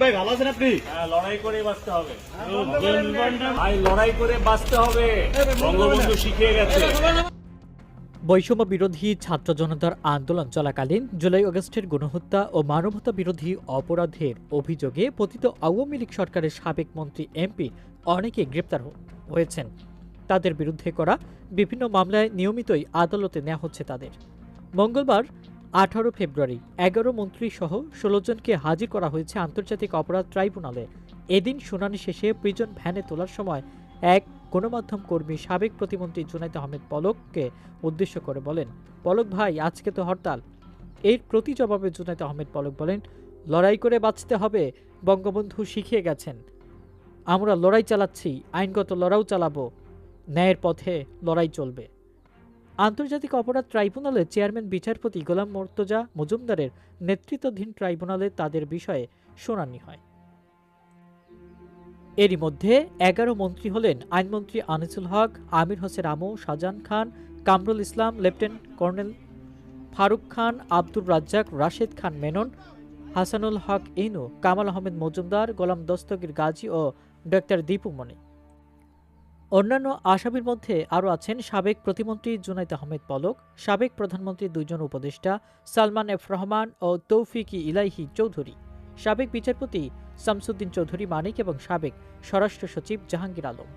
ভাই ভালো আছেন আপনি? হ্যাঁ, লড়াই করে বাঁচতে হবে। ভাই লড়াই করে বাঁচতে হবে। বঙ্গবন্ধু শিখিয়ে গেছে। বৈষম্য বিরোধী ছাত্র জনতার আন্দোলন চলাকালীন জুলাই আগস্টের গণহত্যা ও মানবতা বিরোধী অপরাধের অভিযোগে পতিত আওয়ামী লীগ সরকারের সাবেক মন্ত্রী এমপি অনেকে গ্রেপ্তার হয়েছেন। তাদের বিরুদ্ধে করা বিভিন্ন মামলায় নিয়মিতই আদালতে নেওয়া হচ্ছে তাদের। মঙ্গলবার আঠারো ফেব্রুয়ারি, এগারো মন্ত্রী সহ ষোলো জনকে হাজির করা হয়েছে আন্তর্জাতিক অপরাধ ট্রাইব্যুনালে। এদিন শুনানি শেষে প্রিজন ভ্যানে তোলার সময় এক গণমাধ্যম কর্মী সাবেক প্রতিমন্ত্রী জুনাইদ আহমেদ পলককে উদ্দেশ্য করে বলেন, পলক ভাই, আজকে তো হরতাল। এর প্রতি জবাবে জুনাইদ আহমেদ পলক বলেন, লড়াই করে বাঁচতে হবে, বঙ্গবন্ধু শিখিয়ে গেছেন। আমরা লড়াই চালাচ্ছি, আইনগত লড়াও চালাবো, ন্যায়ের পথে লড়াই চলবে। আন্তর্জাতিক অপরাধ ট্রাইব্যুনালের চেয়ারম্যান বিচারপতি গোলাম মোর্তজা মজুমদারের নেতৃত্বাধীন ট্রাইব্যুনালে তাদের বিষয়ে শুনানি হয়। এরই মধ্যে এগারো মন্ত্রী হলেন আইনমন্ত্রী আনিসুল হক, আমির হোসেন আমু, শাহজাহান খান, কামরুল ইসলাম, লেফটেন্যান্ট কর্নেল ফারুক খান, আব্দুর রাজ্জাক, রাশেদ খান মেনন, হাসানুল হক ইনু, কামাল আহমেদ মজুমদার, গোলাম দস্তগীর গাজী ও ডক্টর দীপু মনি অন্যান্য আসামির মধ্যে আরও আছেন সাবেক প্রতিমন্ত্রী জুনাইদ আহমেদ পলক, সাবেক প্রধানমন্ত্রী দুইজন উপদেষ্টা সালমান এফ রহমান ও তৌফিকি ইলাইহি চৌধুরী, সাবেক বিচারপতি শামসুদ্দিন চৌধুরী মানিক এবং সাবেক স্বরাষ্ট্র সচিব জাহাঙ্গীর আলম।